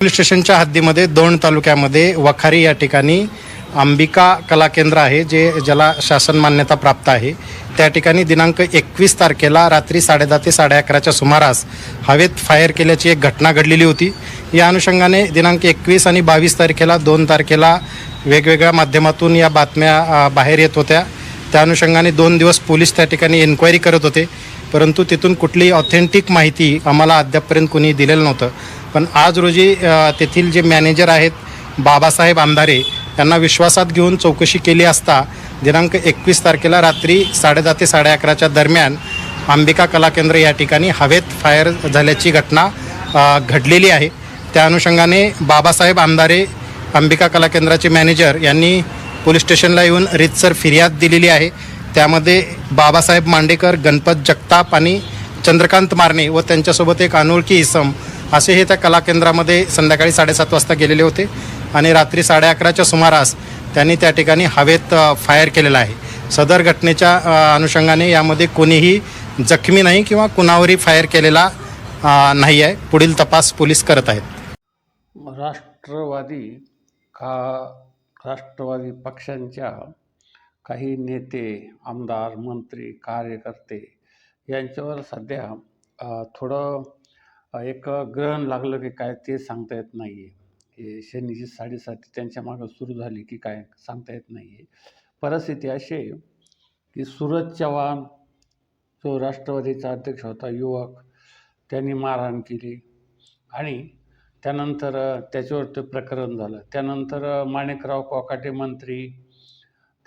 Police स्टेशनच्या हद्दीमध्ये दोन तालुक्यामध्ये वखारी या ठिकाणी अंबिका कला केंद्र आहे जे ज्याला शासन मान्यता प्राप्त आहे. त्या ठिकाणी दिनांक एकवीस तारखेला रात्री साडेदहा ते साडे अकराच्या सुमारास हवेत फायर केल्याची एक घटना घडलेली होती. या अनुषंगाने दिनांक एकवीस आणि बावीस तारखेला दोन तारखेला वेगवेगळ्या माध्यमातून या बातम्या बाहेर येत होत्या. त्या अनुषंगाने दोन दिवस पोलीस त्या ठिकाणी एन्क्वायरी करत होते परंतु तिथून कुठलीही ऑथेंटिक माहिती आम्हाला अद्यापपर्यंत कुणी दिलेलं नव्हतं. पण आज रोजी तेथील जे मॅनेजर आहेत बाबासाहेब आमदारे त्यांना विश्वासात घेऊन चौकशी केली असता दिनांक एकवीस तारखेला रात्री साडेदहा ते साडे अकराच्या दरम्यान अंबिका कला केंद्र या ठिकाणी हवेत फायर झाल्याची घटना घडलेली आहे. त्या अनुषंगाने बाबासाहेब आमदारे अंबिका कला केंद्राचे मॅनेजर यांनी पोलीस स्टेशनला येऊन रितसर फिर्याद दिलेली आहे. त्यामध्ये बाबासाहेब मांडेकर गणपत जगताप आणि चंद्रकांत मारणे व त्यांच्यासोबत एक अनोळखी इसम असे हे त्या कला केंद्रामध्ये संध्याकाळी साडेसात वाजता गेलेले होते. आणि रात्री साडे अकराच्या सुमारास त्यांनी त्या ठिकाणी हवेत फायर केलेला आहे. सदर घटनेच्या अनुषंगाने यामध्ये कोणीही जखमी नाही किंवा कुणावरही फायर केलेला नाही आहे. पुढील तपास पोलीस करत आहेत. राष्ट्रवादी का राष्ट्रवादी पक्षांच्या काही नेते आमदार मंत्री कार्यकर्ते यांच्यावर सध्या थोडं एक ग्रहण लागलं की काय ते सांगता येत नाही आहे हे शनीची साडेसाती त्यांच्या मागं सुरू झाली की काय सांगता येत नाही आहे परिस्थिती अशी आहे की सूरज चव्हाण जो राष्ट्रवादीचा अध्यक्ष होता युवक त्यांनी मारहाण केली आणि त्यानंतर त्याच्यावर ते प्रकरण झालं. त्यानंतर माणिकराव कोकाटे मंत्री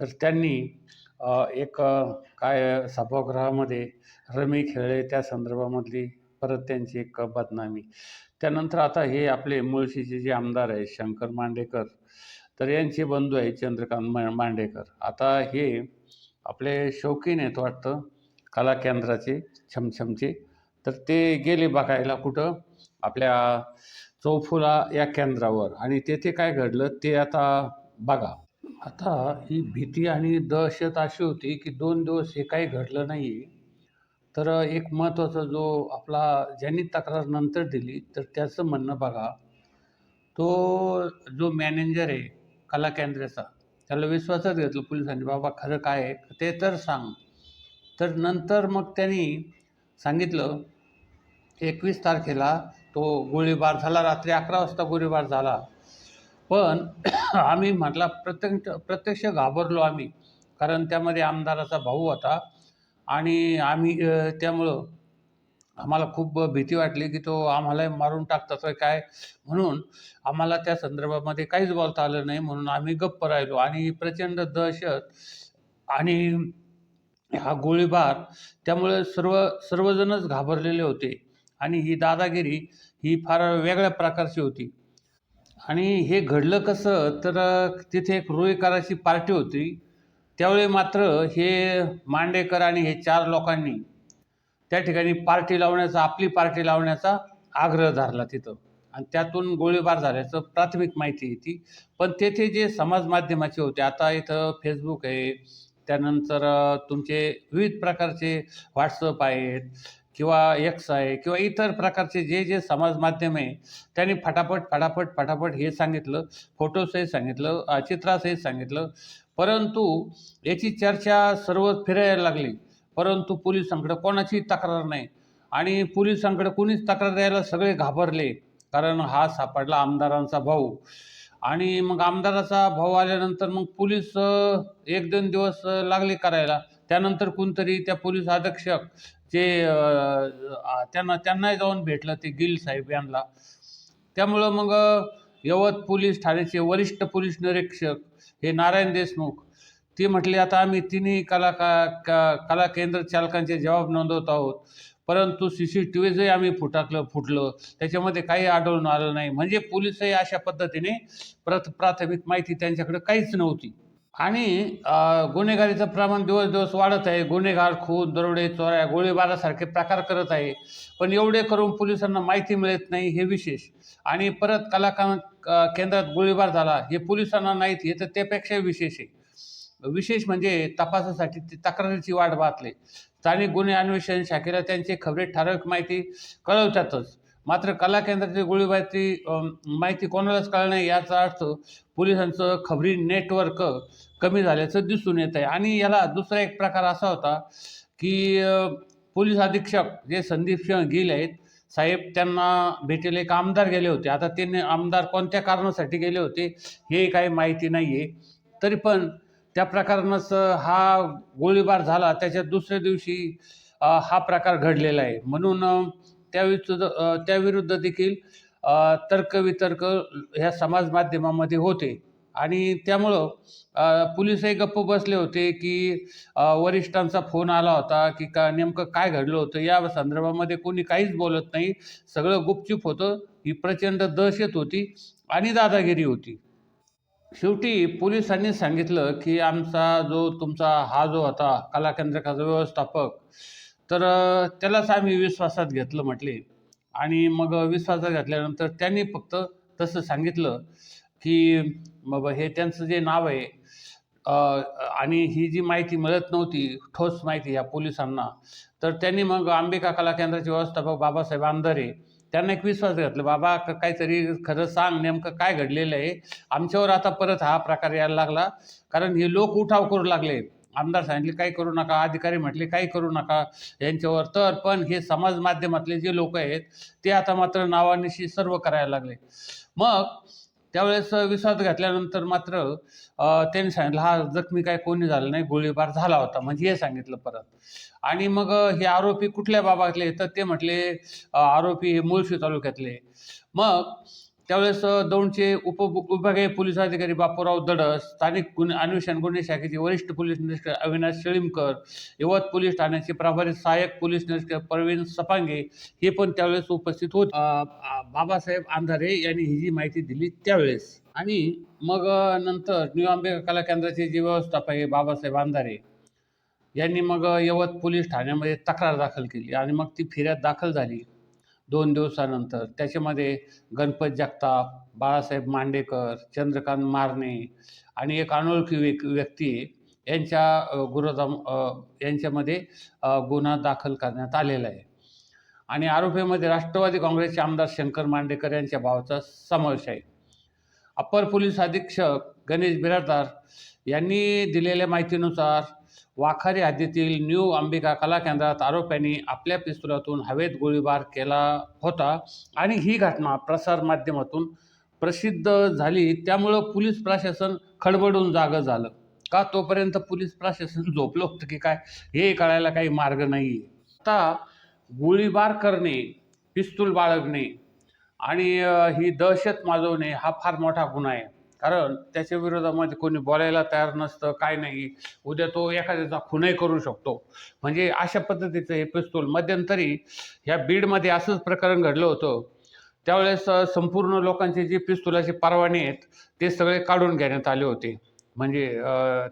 तर त्यांनी एक काय सभागृहामध्ये रमी खेळले त्या संदर्भामधली परत त्यांची एक बदनामी. त्यानंतर आता हे आपले मुळशीचे जे आमदार आहेत शंकर मांडेकर तर यांचे बंधू आहे चंद्रकांत मांडेकर. आता हे आपले शौकीन आहेत वाटतं कला केंद्राचे छमछमचे. तर ते गेले बघायला कुठं? आपल्या चौफुला या केंद्रावर. आणि तेथे काय घडलं ते आता बघा. आता ही भीती आणि दहशत अशी होती की दोन दिवस हे काही घडलं नाही तर एक महत्त्वाचा जो आपला ज्यांनी तक्रार नंतर दिली तर त्याचं म्हणणं बघा तो जो मॅनेजर आहे कला केंद्राचा त्याला विश्वासात घेतलं पोलिसांनी बाबा खरं काय आहे? ते तर सांग. तर नंतर मग त्यांनी सांगितलं एकवीस तारखेला तो गोळीबार झाला रात्री अकरा वाजता गोळीबार झाला. पण आम्ही म्हटला प्रत्यक्ष प्रत्यक्ष घाबरलो आम्ही कारण त्यामध्ये आमदाराचा भाऊ होता. आणि आम्ही त्यामुळं आम्हाला खूप भीती वाटली की तो आम्हाला मारून टाकतात काय? म्हणून आम्हाला त्या संदर्भामध्ये काहीच बोलता आलं नाही. म्हणून आम्ही गप्प राहिलो. आणि प्रचंड दहशत आणि हा गोळीबार त्यामुळे सर्व सर्वजणच घाबरलेले होते. आणि ही दादागिरी ही फार वेगळ्या प्रकारची होती. आणि हे घडलं कसं? तर तिथे एक रोयकाराची पार्टी होती. त्यावेळी मात्र हे मांडेकर आणि हे चार लोकांनी त्या ठिकाणी पार्टी लावण्याचा आपली पार्टी लावण्याचा आग्रह धरला तिथं. आणि त्यातून गोळीबार झाल्याचं प्राथमिक माहिती येते पण तेथे जे समाज माध्यमाचे होते आता इथं फेसबुक आहे. त्यानंतर तुमचे विविध प्रकारचे व्हॉट्सअप आहेत. किंवा एक्स आहे किंवा इतर प्रकारचे जे जे समाज माध्यम आहे त्यांनी फटाफट फटाफट फटाफट हे सांगितलं फोटोजही सांगितलं चित्रासही चित्रासहित सांगितलं. परंतु याची चर्चा सर्व फिरायला लागली. परंतु पोलिसांकडे कोणाची तक्रार नाही. आणि पोलिसांकडे कुणीच तक्रार द्यायला सगळे घाबरले. कारण हा सापडला आमदारांचा भाऊ. आणि मग आमदाराचा भाऊ आल्यानंतर मग पोलीस एक दोन दिवस लागले करायला. त्यानंतर कोणतरी त्या पोलीस अधीक्षक जे त्यांना त्यांनाही जाऊन भेटलं ते गिल साहेब यांना. त्यामुळं मग यवत पोलीस ठाण्याचे वरिष्ठ पोलीस निरीक्षक हे नारायण देशमुख ते म्हटले आता आम्ही तिन्ही कला का का कला केंद्र चालकांचे जबाब नोंदवत आहोत. परंतु सी सी टी व्हीजही आम्ही फुटाकलं फुटलं. त्याच्यामध्ये काही आढळून आलं नाही. म्हणजे पोलीसही अशा पद्धतीने प्रथ प्राथमिक माहिती त्यांच्याकडे काहीच नव्हती. आणि गुन्हेगारीचं प्रमाण दिवस दिवस वाढत आहे. गुन्हेगार खून दरोडे चोऱ्या गोळीबारासारखे प्रकार करत आहे. पण एवढे करून पोलिसांना माहिती मिळत नाही हे विशेष. आणि परत कलाकार क- केंद्रात गोळीबार झाला हे पोलिसांना नाहीत हे तर त्यापेक्षा विशेष आहे. विशेष म्हणजे तपासासाठी ते तक्रारीची वाट पाहतले. स्थानिक गुन्हे अन्वेषण शाखेला त्यांचे खबरे ठराविक माहिती कळवतातच. मात्र कला केंद्राची गोळीबारची माहिती कोणालाच कळलं नाही याचा अर्थ पोलिसांचं खबरी नेटवर्क कमी झाल्याचं दिसून येत आहे. आणि याला दुसरा एक प्रकार असा होता की पोलीस अधीक्षक जे संदीप सिंह गिल आहेत साहेब त्यांना भेटेल एक आमदार गेले होते. आता त्यांनी आमदार कोणत्या कारणासाठी गेले होते हे काही माहिती नाही आहे तरी पण त्या प्रकारानंच हा गोळीबार झाला त्याच्या दुसऱ्या दिवशी हा प्रकार घडलेला आहे. म्हणून त्याविरुद्ध त्याविरुद्ध देखील तर्कवितर्क ह्या समाज माध्यमामध्ये होते. आणि त्यामुळं अ, पोलीसही गप्प बसले होते की वरिष्ठांचा फोन आला होता की का नेमकं काय घडलं होतं? या संदर्भामध्ये कोणी काहीच बोलत नाही. सगळं गुपचूप होतं. ही प्रचंड दहशत होती आणि दादागिरी होती. शेवटी पोलिसांनी सांगितलं की आमचा जो तुमचा हा जो होता कलाकेंद्रकाचा व्यवस्थापक तर त्यालाच आम्ही विश्वासात घेतलं म्हटले. आणि मग विश्वासात घेतल्यानंतर त्यांनी फक्त तसं सांगितलं की मग हे त्यांचं जे नाव आहे आणि ही जी माहिती मिळत नव्हती ठोस माहिती या पोलिसांना. तर त्यांनी मग अंबिका कला केंद्राचे व्यवस्थापक बाबासाहेब आंधारे त्यांना एक विश्वास घातला बाबा काहीतरी खरं सांग नेमकं काय घडलेलं आहे? आमच्यावर आता परत हा प्रकार यायला लागला. कारण हे लोक उठाव करू लागले. आमदार सांगितले काही करू नका. अधिकारी म्हटले काही करू नका. यांच्यावर तर पण हे समाज माध्यमातले जे लोक आहेत ते आता मात्र नावानिशी सर्व करायला लागले. मग त्यावेळेस विश्वास घातल्यानंतर मात्र त्यांनी सांगितलं हा जखमी काय कोणी झालं नाही गोळीबार झाला होता. म्हणजे हे सांगितलं परत. आणि मग हे आरोपी कुठल्या बाबातले तर ते म्हटले आरोपी हे मुळशी तालुक्यातले. मग त्यावेळेस दोनचे दौंडचे उप विभागीय पोलीस अधिकारी बापूराव दडस स्थानिक गुन्हे अन्वेषण गुन्हे शाखेचे वरिष्ठ पोलीस निरीक्षक अविनाश शेळीमकर यवत पोलीस ठाण्याचे प्रभारी सहाय्यक पोलीस निरीक्षक प्रवीण सपांगे हे पण त्यावेळेस उपस्थित होते बाबासाहेब आंधारे यांनी ही जी माहिती दिली त्यावेळेस. आणि मग नंतर न्यू आंबेकर कला केंद्राचे जे व्यवस्थापक आहे बाबासाहेब आंधारे यांनी मग यवत पोलीस ठाण्यामध्ये तक्रार दाखल केली आणि मग ती फिर्याद दाखल झाली. दोन दिवसानंतर. त्याच्यामध्ये गणपत जगताप बाळासाहेब मांडेकर चंद्रकांत मारणे आणि एक अनोळखी व्यक् व्यक्ती आहे यांच्या गुरुधाम गुरुदा यांच्यामध्ये गुन्हा दाखल करण्यात आलेला आहे. आणि आरोपीमध्ये राष्ट्रवादी काँग्रेसचे आमदार शंकर मांडेकर यांच्या भावाचा समावेश आहे. अप्पर पोलीस अधीक्षक गणेश बिराजदार यांनी दिलेल्या माहितीनुसार वाखारी हद्दीतील न्यू अंबिका कला केंद्रात आरोप्यांनी आपल्या पिस्तुलातून हवेत गोळीबार केला होता आणि ही घटना प्रसारमाध्यमातून प्रसिद्ध झाली. त्यामुळं पोलीस प्रशासन खडबडून जागं झालं. का तोपर्यंत पोलीस प्रशासन झोपलं होतं की काय? हे कळायला काही मार्ग नाही आता गोळीबार करणे पिस्तूल बाळगणे आणि ही दहशत माजवणे हा फार मोठा गुन्हा आहे. कारण त्याच्या विरोधामध्ये कोणी बोलायला तयार नसतं काय नाही. उद्या तो एखाद्याचा खुनही करू शकतो. म्हणजे अशा पद्धतीचं हे पिस्तूल. मध्यंतरी ह्या बीडमध्ये असंच प्रकरण घडलं होतं. त्यावेळेस संपूर्ण लोकांचे जे पिस्तुलाचे परवाने आहेत ते सगळे काढून घेण्यात आले होते. म्हणजे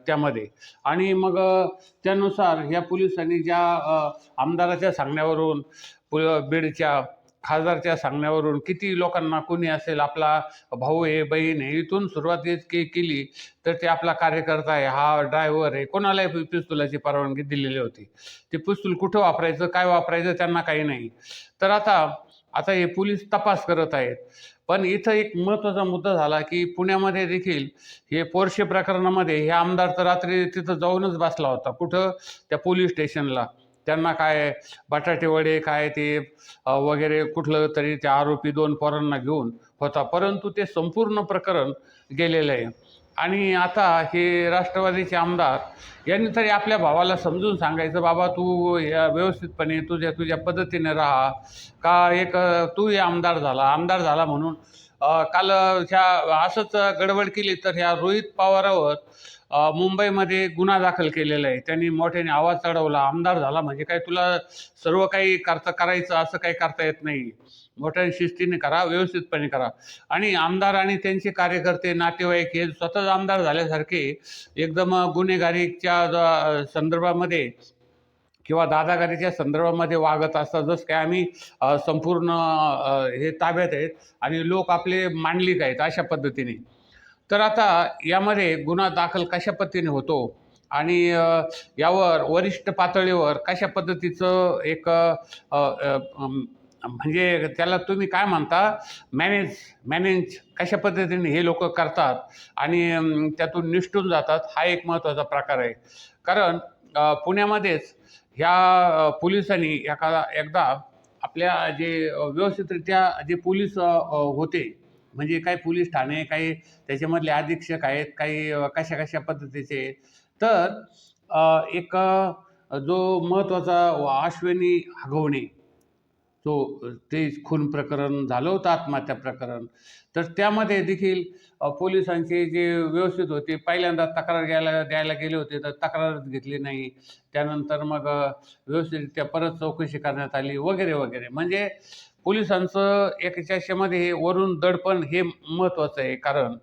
त्यामध्ये. आणि मग त्यानुसार ह्या पोलिसांनी ज्या आमदाराच्या सांगण्यावरून पु- बीडच्या खासदारच्या सांगण्यावरून किती लोकांना कोणी असेल आपला भाऊ आहे बहीण आहे इथून सुरुवात के केली तर ते आपला कार्यकर्ता आहे हा ड्रायव्हर आहे. कोणालाही पिस्तुलाची परवानगी दिलेली होती. ते पिस्तूल कुठं वापरायचं काय वापरायचं त्यांना काही नाही. तर आता आता हे पोलीस तपास करत आहेत. पण इथं एक महत्त्वाचा मुद्दा झाला की पुण्यामध्ये देखील हे पोरशे प्रकरणामध्ये हे आमदार तर रात्री तिथं जाऊनच बसला होता. कुठं? त्या पोलीस स्टेशनला. त्यांना काय बटाटेवडे काय ते वगैरे कुठलं तरी त्या आरोपी दोन पोरांना घेऊन होता. परंतु ते संपूर्ण प्रकरण गेलेलं आहे. आणि आता हे राष्ट्रवादीचे आमदार यांनी तरी आपल्या भावाला समजून सांगायचं बाबा तू या व्यवस्थितपणे तुझ्या तुझ्या पद्धतीने राहा. का एक तू हे आमदार झाला. आमदार झाला म्हणून काल ह्या असंच गडबड केली तर ह्या रोहित पवारावर मुंबईमध्ये गुन्हा दाखल केलेला आहे. त्यांनी मोठ्याने आवाज चढवला. आमदार झाला म्हणजे काय तुला सर्व काही करता करायचं असं काही करता येत नाही. मोठ्याने शिस्तीने करा व्यवस्थितपणे करा. आणि आमदार आणि त्यांचे कार्यकर्ते नातेवाईक हे स्वतःच आमदार झाल्यासारखे एकदम गुन्हेगारीच्या संदर्भामध्ये किंवा दादागारीच्या संदर्भामध्ये वागत असतात. जसं काय आम्ही संपूर्ण हे ताब्यात आहेत आणि लोक आपले मांडलिक आहेत अशा पद्धतीने. तर आता यामध्ये गुन्हा दाखल कशा पद्धतीने होतो? आणि यावर वरिष्ठ पातळीवर कशा पद्धतीचं एक म्हणजे त्याला तुम्ही काय म्हणता? मॅनेज मॅनेज कशा पद्धतीने हे लोक करतात? आणि त्यातून निष्ठून जातात हा एक महत्त्वाचा प्रकार आहे. कारण पुण्यामध्येच ह्या पोलिसांनी एका एकदा आपल्या जे व्यवस्थितरित्या जे पोलीस होते म्हणजे काही पोलीस ठाणे काही त्याच्यामधले अधीक्षक आहेत काही कशा कशा पद्धतीचे तर एक जो महत्त्वाचा अश्विनी हगवणे जो ते खून प्रकरण झालं होतं आत्महत्या प्रकरण. तर त्यामध्ये देखील पोलिसांची जी व्यवस्थित होती पहिल्यांदा तक्रार घ्यायला द्यायला गेले होते तर तक्रारच घेतली नाही. त्यानंतर मग व्यवस्थितरित्या परत चौकशी करण्यात आली वगैरे वगैरे. म्हणजे पोलिसांचं एकाच्या याच्यामध्ये हे वरून दडपण हे महत्त्वाचं आहे. कारण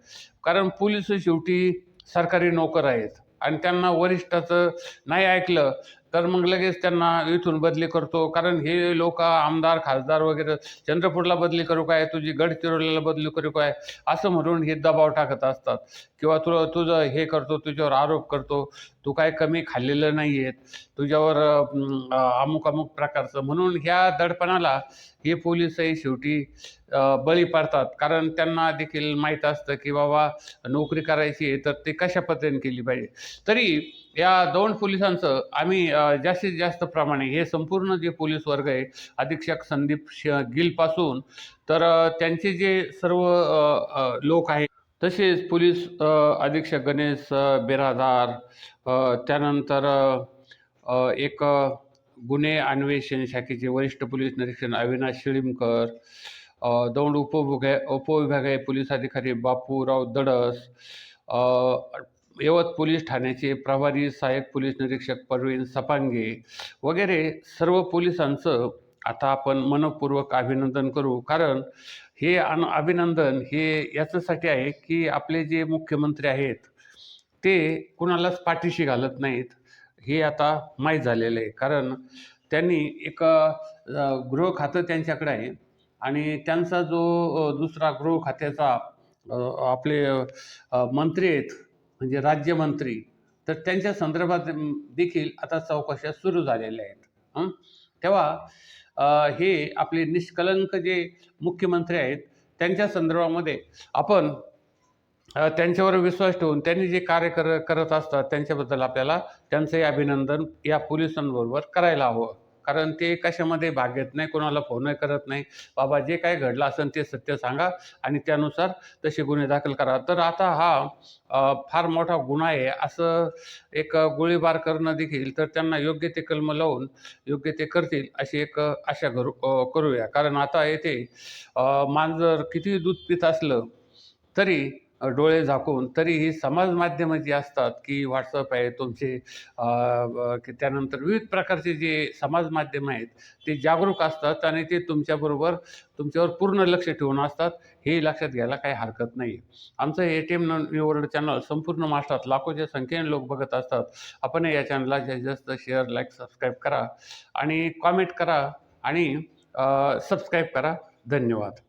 कारण पोलीस शेवटी सरकारी नोकर आहेत. आणि त्यांना वरिष्ठाचं नाही ऐकलं तर मग लगेच त्यांना इथून बदली करतो. कारण हे लोक आमदार खासदार वगैरे चंद्रपूरला बदली करू काय? तुझी गडचिरोलीला बदली करू काय? असं म्हणून हे दबाव टाकत असतात. किंवा तुला तुझं हे करतो तुझ्यावर आरोप करतो. तू काय कमी खाल्लेलं नाही आहेत तुझ्यावर अमुक अमुक प्रकारचं. म्हणून ह्या दडपणाला हे पोलिसही शेवटी बळी पडतात. कारण त्यांना देखील माहीत असतं की बाबा नोकरी करायची आहे तर ते कशा पद्धतीने केली पाहिजे? तरी या दोन पोलिसांचं आम्ही अ, जास्तीत जास्त प्रमाणे हे संपूर्ण जे पोलीस वर्ग आहे अधीक्षक संदीप श गिलपासून तर अ, त्यांचे जे सर्व अ, अ, लोक आहेत तसेच पोलीस अ, अधीक्षक गणेश अ, बिरादार अ, त्यानंतर अ, अ, एक अ, गुन्हे अन्वेषण शाखेचे वरिष्ठ पोलीस निरीक्षण अविनाश शिळीमकर अ, दौंड उपविभाग उपविभागीय पोलीस अधिकारी बापूराव दडस अ, यवत पोलीस ठाण्याचे प्रभारी सहाय्यक पोलीस निरीक्षक परवीन सपांगे वगैरे सर्व पोलिसांचं आता आपण मनपूर्वक अभिनंदन करू. कारण हे अन अभिनंदन हे याच्यासाठी आहे की आपले जे मुख्यमंत्री आहेत ते कुणालाच पाठीशी घालत नाहीत. हे आता माहीत झालेलं आहे. कारण त्यांनी एक गृह खातं त्यांच्याकडे आहे आणि त्यांचा जो दुसरा गृह खात्याचा आपले मंत्री आहेत म्हणजे राज्यमंत्री तर त्यांच्या संदर्भात देखील आता चौकशा सुरू झालेल्या आहेत. तेव्हा हे आपले निष्कलंक जे मुख्यमंत्री आहेत त्यांच्या संदर्भामध्ये आपण त्यांच्यावर विश्वास ठेवून त्यांनी जे कार्य कर करत असतात त्यांच्याबद्दल आपल्याला त्यांचंही अभिनंदन या पोलिसांबरोबर करायला हवं. कारण ते कशामध्ये भाग घेत नाही कोणाला फोनही करत नाही. बाबा जे काय घडलं असेल ते सत्य सांगा आणि त्यानुसार तसे गुन्हे दाखल करा. तर आता हा फार मोठा गुन्हा आहे. असं एक गोळीबार करणं देखील तर त्यांना योग्य ते कलम लावून योग्य ते करतील अशी एक आशा करू करूया. कारण आता येथे मांजर किती दूध पित असलं तरी डोळे झाकून तरीही समाज माध्यमं जी असतात की व्हॉट्सअप आहे तुमचे की त्यानंतर विविध प्रकारचे जे समाज माध्यमं आहेत ते जागरूक असतात आणि ते तुमच्याबरोबर तुमच्यावर पूर्ण लक्ष ठेवून असतात हे लक्षात घ्यायला काही हरकत नाही. आमचं A T M world channel संपूर्ण महाराष्ट्रात लाखोच्या संख्येने लोक बघत असतात. आपण या चॅनलला जास्तीत जास्त शेअर लाईक सबस्क्राईब करा आणि कॉमेंट करा आणि सबस्क्राईब करा. धन्यवाद.